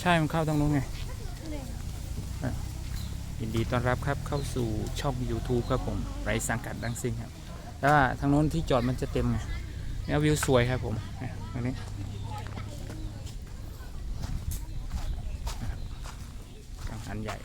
ใช่มันเข้าตรงนู้นไงยินดีต้อนรับครับเข้าสู่ช่อง YouTube ครับผมไรสังกัดดังซิงครับแล้วว่าทางโน้นที่จอดมันจะเต็มไงแล้ววิวสวยครับผมตรงนี้กังหันใหญ่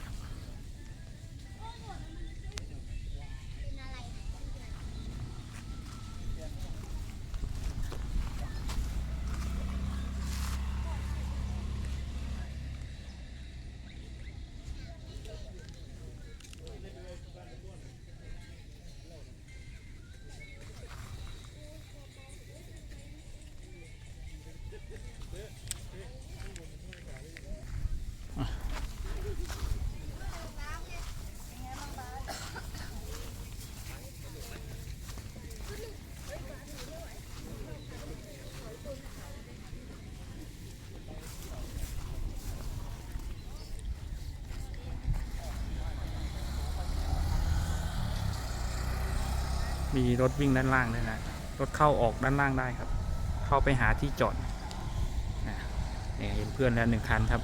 มีรถวิ่งด้านล่างด้วยนะ รถเข้าออกด้านล่างได้ครับ เข้าไปหาที่จอดเนี่ยเห็นเพื่อนแล้วหนึ่งคันครับ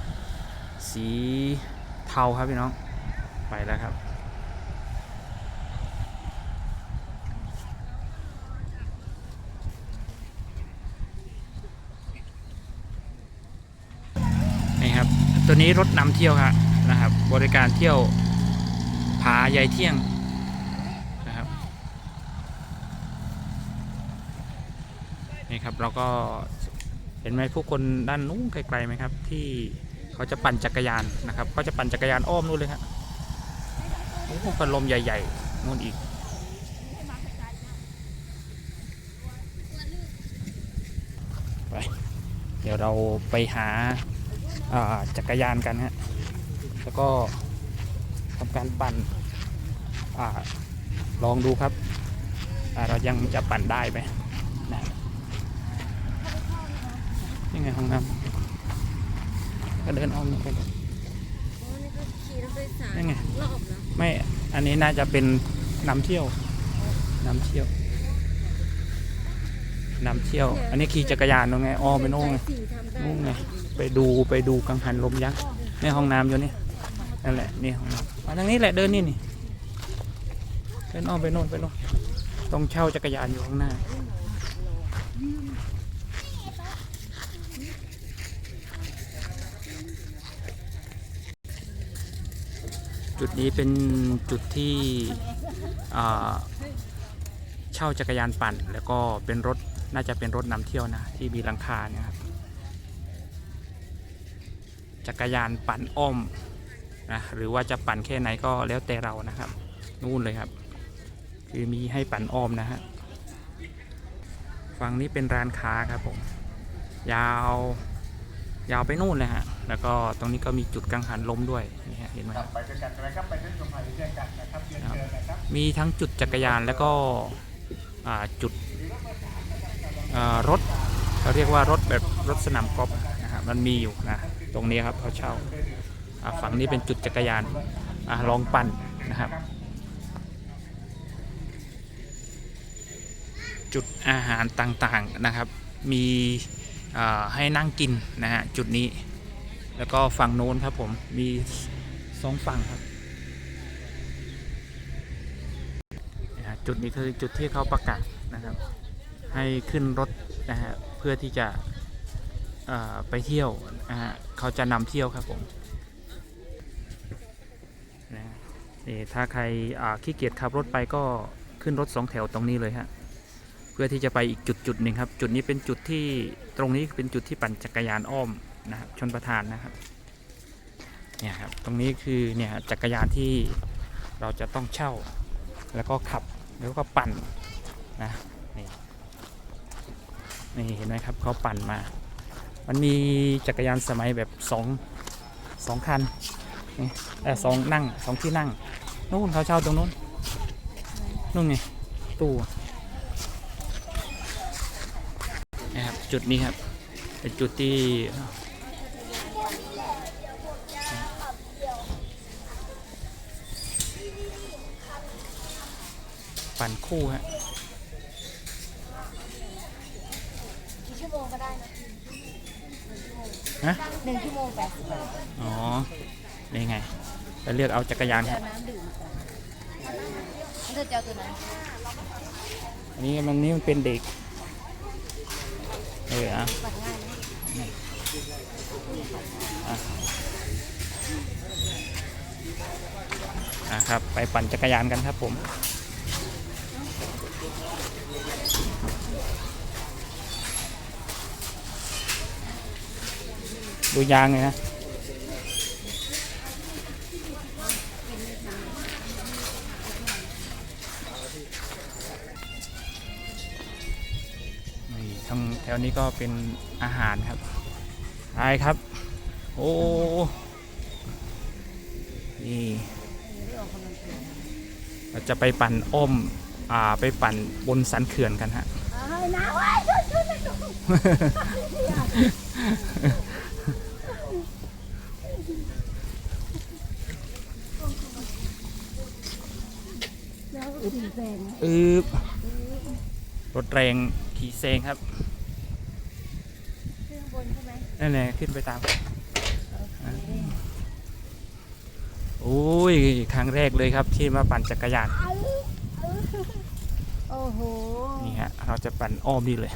สีเทาครับพี่น้อง ไปแล้วครับ นี่ครับ ตัวนี้รถนำเที่ยวครับนะครับ บริการเที่ยวผาใยายเที่ยงนะครับ ครับ เราก็เห็นไหมผู้คนด้านนู้นไกลๆไหมครับ ที่เขาจะปั่นจักรยานนะครับก็จะปั่นจักรยานอ้อมนู่นเลยครับโอ้โหพัดลมใหญ่ๆนู่นอีกไปเดี๋ยวเราไปหาาจักรยานกันฮะแล้วก็ทำการปั่นอลองดูครับอ่าเรายังจะปั่นได้ไหมนะ ยังไงห้องน้ำก็เดินอ้อมนี่ไปเลยอ๋อนี่ก็ขี่รถโดยสารนั่นไงรอบนะไม่อันนี้น่าจะเป็นนำเที่ยวนำเที่ยวนำเที่ยว อันนี้ขี่จักรยานตรงไงอ้อมไปโน่นไงสิ่งทำได้นู่นไงไปดูไปดูกังหันลมยักษ์ในห้องน้ำอยู่นี่นั่นแหละนี่ห้องน้ำมาทางนี้แหละเดินนี่นี่เดินอ้อมไปโน่นไปโน่นต้องเช่าจักรยานอยู่ข้างหน้า จุดนี้เป็นจุดที่เช่าจักรยานปั่น แล้วก็เป็นรถน่าจะเป็นรถนำเที่ยวนะที่มีหลังคาเนี่ยครับจักรยานปั่นอ้อมนะหรือว่าจะปั่นแค่ไหนก็แล้วแต่เรานะครับ นู่นเลยครับ คือมีให้ปั่นอ้อมนะฮะฝั่งนี้เป็นร้านค้าครับผมยาวยาวไปนู่นเลยฮะ แล้วก็ตรงนี้ก็มีจุดกังหันลมด้วยนี่ฮะเห็นไหมครับไปด้วยกันนะครับไปด้วยกันไปด้วยกันนะครับเรียนเชิญนะครับมีทั้งจุดจักรยานแล้วก็อ่าจุดอ่ารถเขาเรียกว่ารถแบบรถสนามกอล์ฟนะครับมันมีอยู่นะตรงนี้ครับเขาเช่าอ่าฝั่งนี้เป็นจุดจักรยานอ่าลองปั่นนะครับ จุดอาหารต่างๆนะครับ มีอ่าให้นั่งกินนะฮะจุดนี้ แล้วก็ฝั่งโน้นครับผมมีสองฝั่งครับจุดนี้คือจุดที่เขาประกาศนะครับ ให้ขึ้นรถนะฮะเพื่อที่จะไปเที่ยวนะฮะเขาจะนำเที่ยวครับผมนะนี่ถ้าใครขี้เกียจขับรถไปก็ขึ้นรถสองแถวตรงนี้เลยฮะเพื่อที่จะไปอีกจุดจุดหนึ่งครับ จุดนี้เป็นจุดที่ตรงนี้เป็นจุดที่ปั่นจักรยานอ้อม นะครับชนประทานนะครับเนี่ยครับตรงนี้คือเนี่ยจักรยานที่เราจะต้องเช่าแล้วก็ขับแล้วก็ปั่นนะนี่นี่เห็นไหมครับเขาปั่นมา มันมีจักรยานสมัยแบบสองสองคันนี่เออสองนั่งสองที่นั่งนู่นเขาเช่าตรงนู้นนู่นไงตู้นะครับจุดนี้ครับเป็นจุดที่ ปั่นคู่ฮะกี่ชั่วโมงก็ได้นะฮะหนึ่งชั่วโมงแปดสิบบาทอ๋อนี่ไงไปเลือกเอาจักรยานคเจรัอบน้ำดื่มก่อนมันจะเจอตัวนั้นอันนี้มันนี่มันเป็นเด็กเอออะปั่นง่ายไหมอะครับ ไปปั่นจักรยานกันครับผม ดูยางเลยนะ นี่ทั้งแถวนี้ก็เป็นอาหารครับไปครับ โอ้ นี่เราจะไปปั่นอ้อม อ่า ไปปั่นบนสันเขื่อนกันฮะ เอาให้นะว้ยช่วยช่วยช่วย แรงอืบรถแรงขี่เซงครับขึ้นบนใช่ไหมนั่นแหละขึ้นไปตามอ่าโอ้ยครั้งแรกเลยครับที่มาปั่นจักรยานโอ้โหนี่ฮะเราจะปั่นอ้อมนี่เลย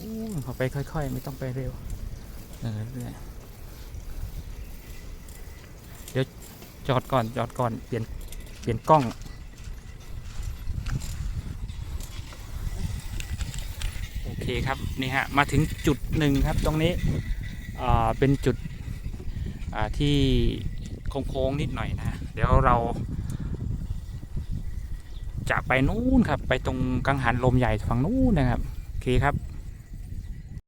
อู้เขา ไปค่อย ๆ ไม่ต้องไปเร็วเออเดี๋ยวจอดก่อนจอดก่อนเปลี่ยนเปลี่ยนกล้องโอเคครับนี่ฮะมาถึงจุดหนึ่งครับตรงนี้เป็นจุดที่โค้งๆนิดหน่อยนะเดี๋ยวเราจะไปนู้นครับ ไปตรงกังหันลมใหญ่ฝั่งนู้นนะครับ โอเคครับ